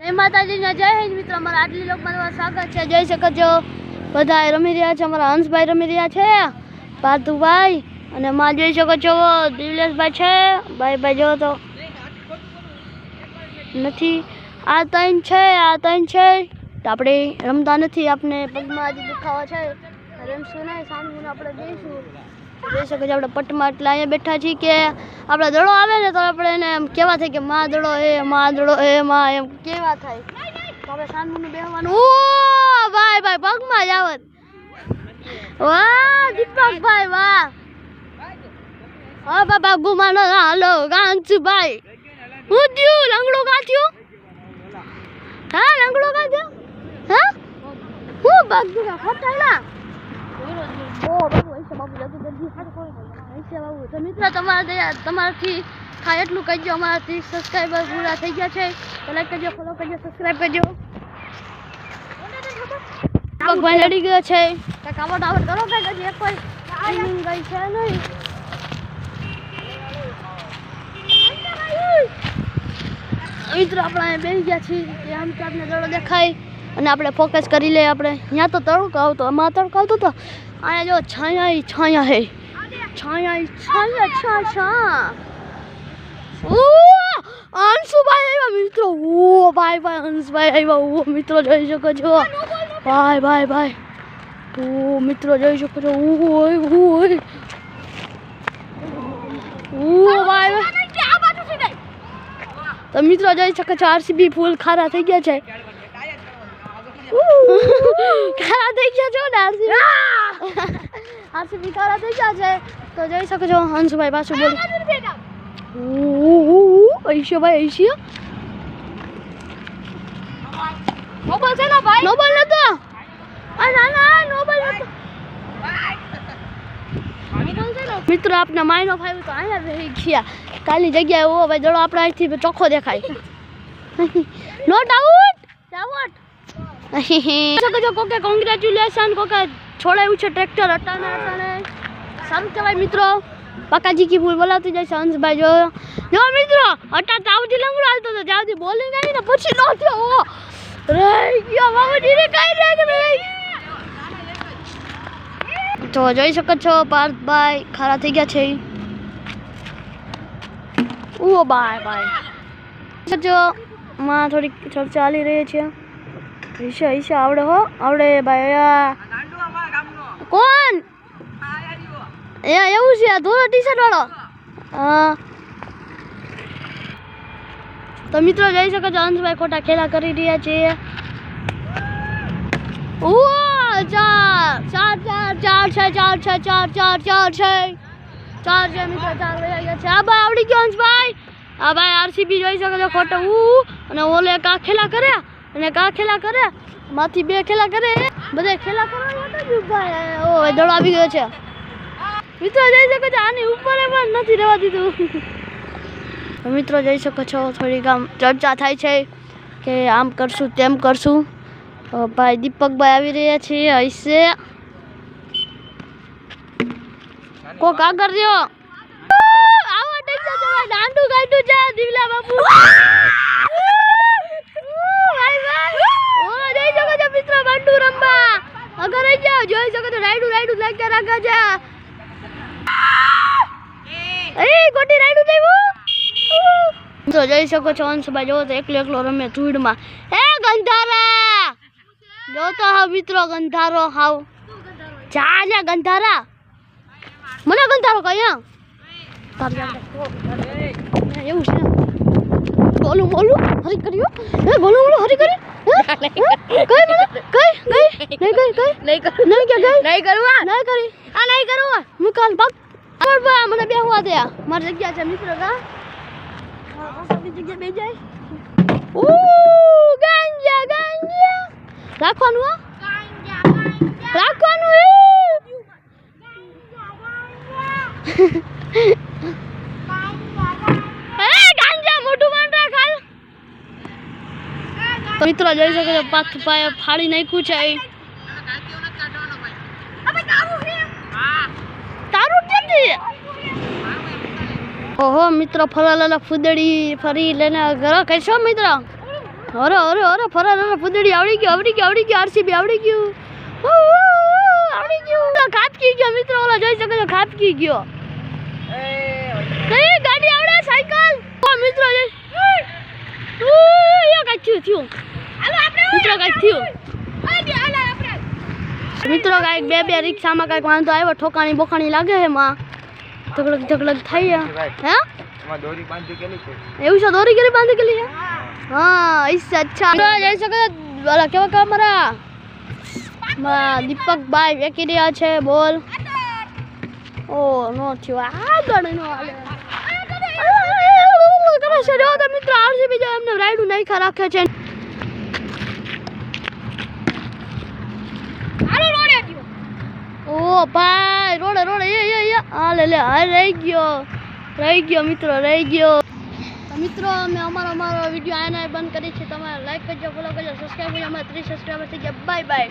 જય માતાજીના જય હિન્દ મિત્રો, અમારા આટલી લોકમાં સ્વાગત છે. જઈ શકો છો બધા રમી રહ્યા છે, અમારા હંસભાઈ રમી રહ્યા છે, પાર્થુભાઈ અને માં જોઈ શકો છો દિવલેશભાઈ છે. ભાઈ ભાઈ જો તો. નથી, આ ત્રણ છે, આ ત્રણ છે. તો આપણે રમતા નથી આપણે પગમાં આજે દુખાવા છે. રમશું નહીં, સાંજનું આપણે જઈશું. જોઈ શકો આપણે પટમાં અહીંયા બેઠા છીએ કે આપણે દડો આવે ને તો આપણે એને એમ કેવા થાય કે, માં દડો એ માં દડો એ માં, એમ કેવા થાય. ભાઈ હા થયું? લંગડો કા થયું હા, લંગડો હા? તો મિત્રો તમારા તમારાથી થાય એટલું કહેજો અમારાથી સબસ્ક્રાઈબર પૂરા થઈ ગયા છે. તો લાઈક કરજો ફોલો કરજો સબસ્ક્રાઈબ કરજો. ભગવાન લડી ગયો છે. કાંઈક આવડ કરો કાંઈક હજી એક કોઈ સ્વિમિંગ ગઈ છે નહીં. મિત્રો આપણે બેસી ગયા છીએ. કે આમ કે આપણે દડો દેખાય. અને આપણે ફોકસ કરી લઈએ આપણે. ત્યાં તો તડકો આવતો, આમાં તડકો આવતો હતો અહીંયા જો છાયા છાયા હે છાયા છાયા છા છા અંશુભાઈ આવ્યા મિત્રો. ઓ ભાઈ ભાઈ, અંશભાઈ આવ્યા. ઓ મિત્રો જોઈ શકો છો. ભાઈ ભાઈ ભાઈ. ઓ મિત્રો જોઈ શકો છો. ઓય ઓય. ભાઈ. તો મિત્રો જોઈ શકો છો, આરસીબી ફૂલ ખારા થઈ ગયા છે. ગયા છો ને આરસીબી આરસીબી ખારા છે તો જોઈ શકો છો હંસભાઈ પાછું બોલ ઐશ્ય ભાઈ ઐશ્ય નોબલ છે ને ભાઈ નોબલ નતો આ ના ના નોબલ નતો મિત્રો આપના માઇનો ફાવ્યું તો અહીંયા રહી ગયા કાલની જગ્યાએ ઓ ભાઈ દડો આપણે અહીંથી ચોખ્ખો દેખાય નોટ આઉટ શકો છો કોકે કોંગ્રેચ્યુલેશન કોકે છોડાયું છે ટ્રેક્ટર હટાને હટાને. સારું કહેવાય મિત્રો. પાકાજી કી ભૂલ બોલાતી જાય હંસભાઈ જો. જો મિત્રો હટા તાવથી લંગડો હાલતો હતો જ્યાંથી બોલિંગ આવી ને પછી નો થયો ઓ રહી ગયો બાબુજી રે, કઈ ગઈ તો જોઈ શકો છો, પાર્થભાઈ ખારા થઈ ગયા છે. ઓ બાય બાય જો, માં થોડીક ચર્ચા ચાલી રહી છે. ઈશા ઈશા, આવડે હો, આવડે ભાઈ કોણ? એ, એવું છે ધોરો ટી શર્ટ વાળો? હા. તો મિત્રો, જઈ શકો છો, અંશભાઈ ખોટા ખેલા કરી રહ્યા છે. ઓ ચાર ચાર ચાર ચાર છે ચાર છે, ચાર ચાર ચાર છે. ચાર છે, મિત્રો, ચાર છે. આ ભાઈ આવડી ગયો અંશભાઈ. આ ભાઈ આરસીબી જોઈ શકો છો, ખોટો. હું અને ઓલે કા ખેલા કરે અને કા ખેલા કરે? માથી બે ખેલા કરે. બધા ખેલા કરવા ઓ દડો આવી ગયો છે. મિત્રો જઈ શકો છો. આની ઉપર પણ નથી રહેવા દીધું. મિત્રો જઈ શકો છો. થોડીક આમ ચર્ચા થાય છે કે આમ કરશું તેમ કરશું. ભાઈ દીપકભાઈ આવી રહ્યા છે, હશે. કોક આગળ રહ્યો. આવો જવા. દાંડુ કાઢ્યું છે, દિવલા બાપુ ભાઈ ભાઈ ઓ જોઈ શકો છો મિત્રો રમવા અગર રહી જાઓ જોઈ શકો તો રાઈડું રાઈડું લાગ્યા રાખે છે એ. ગોટી રાઈડું દેવું તો જોઈ શકો છો અંશભાઈ જો તો એકલો એકલો રમે ધૂળમાં. એ ગંધારા. જો તો હા મિત્રો ગંધારો હાવ. જા જા ગંધારા. મને ગંધારો કયા એવું છે? બોલું બોલું. હરી કર્યું હે બોલું બોલું હરી કરી. કઈ મને? કઈ કઈ નહીં કઈ કઈ નહીં કર. નહીં કે કઈ નહીં કરવા નહીં કરી. આ નહીં કરું હું. કાલ પગ પર બા મને બેહવા દે. મારી જગ્યા છે મિત્રો કા મારી જગ્યા બે જાય. ઓ ગાંજા ગાંજા. રાખવાનું હો? રાખવાનું હે એ ગાંજા મોઢું બંધ રાખ હાલ તો મિત્રો જોઈ શકો છો પાથ પાય ફાડી નાખ્યું છે તારું ક્યાંથી? ઓહો, મિત્રો ફલાલાલા ફૂદડી ફરી લઈને ઘર કહેશો મિત્ર? અરે અરે અરે અરે ફૂદડી આવડી ગયું આવડી ગયું આવડી ગયું, આરસીબી આવડી ગયું. આવડી ગયું. ખાપકી ગયો, મિત્રો, ઓલા જોઈ શકો છો, ખાપકી ગયો. કઈ ગાડી આવડે, સાયકલ? મિત્રો થયું થયું. મિત્રો કાંઈક થયું મિત્રો કાંઈક બે બે રિક્ષામાં કાંઈક વાંધો આવ્યો ઠોકાણી બોકાણી લાગે છે માં ઢગલક ઢગલક થઈ ગયા હે દોરી બાંધી કેલી છે એવું છે દોરી કરી બાંધી ગયેલી છે હા અચ્છા જઈ શકે ઓલા કેવા કામરા માં દીપકભાઈ વેકી રહ્યા છે બોલ ઓ નો થયો આગળ નો તો મિત્રો આરસીબી જો એમને રાઈડું નાખ્યા રાખે છે ઓ ભાઈ, રોડે રોડે, એ એ હા લે લે હા રહી ગયો. રહી ગયો, મિત્રો, રહી ગયો. મિત્રો, અમે અમારો અમારો વીડિયો આને બંધ કરી છે. તમારે લાઈક કરજો ફોલો કરજો સબસ્ક્રાઈબ કરજો. અમારે ત્રીસ સબસ્ક્રાઈબર થઈ ગયા. Bye bye